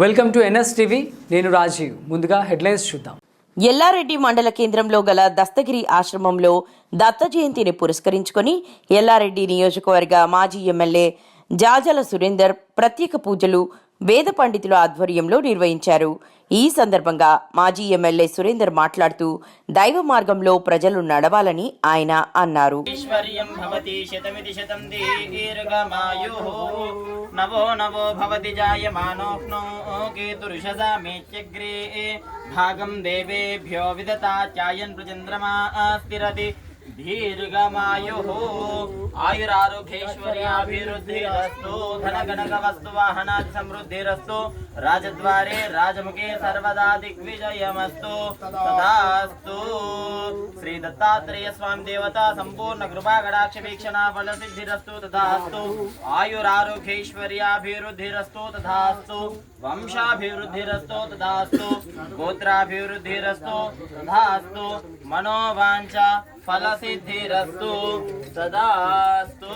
Welcome to NS TV. నేను రాజీవ్. ముందుగా headlines చూద్దాం. ఎల్లారెడ్డి మండల కేంద్రంలో గల దస్తగిరి ఆశ్రమంలో దత్త జయంతిని పురస్కరించుకొని ఎల్లారెడ్డి నియోజకవర్గ మాజీ ఎమ్మెల్యే జాజల సురేందర్ ప్రత్యేక పూజలు వేద పండితుల ఆధ్వర్యంలో నిర్వహించారు. ఈ సందర్భంగా మాజీ ఎమ్మెల్యే సురేందర్ మాట్లాడుతూ దైవ మార్గంలో ప్రజలు నడవాలని ఆయన అన్నారు. భవతి శతం నవో నవో భవతి జాయమానోऽప్నో భాగం దేవేభ్యో విదతా చాయన్ ప్రచంద్రమా స్థిరతి. दीर्घमायुः आयुरारोग्यैश्वर्याभिवृद्धिरस्तु धनगणकवस्तुवाहनादिसमृद्धिरस्तु राजद्वारे राजमुखे सर्वदा दिग्विजयमस्तु तदास्तु श्री दत्तात्रेय स्वामी देवता संपूर्ण कृपा कटाक्षपेक्षणा फलसिद्धिरस्तु तथा अस्तु आयुरारोग्यैश्वर्याभिवृद्धिरस्तु तथा अस्तु वंशाभिवृद्धिरस्तु तथा अस्तु गोत्राभिवृद्धिरस्तु तथा अस्तु मनोवाञ्छा फलसिद्धिरस्तु तदा अस्तु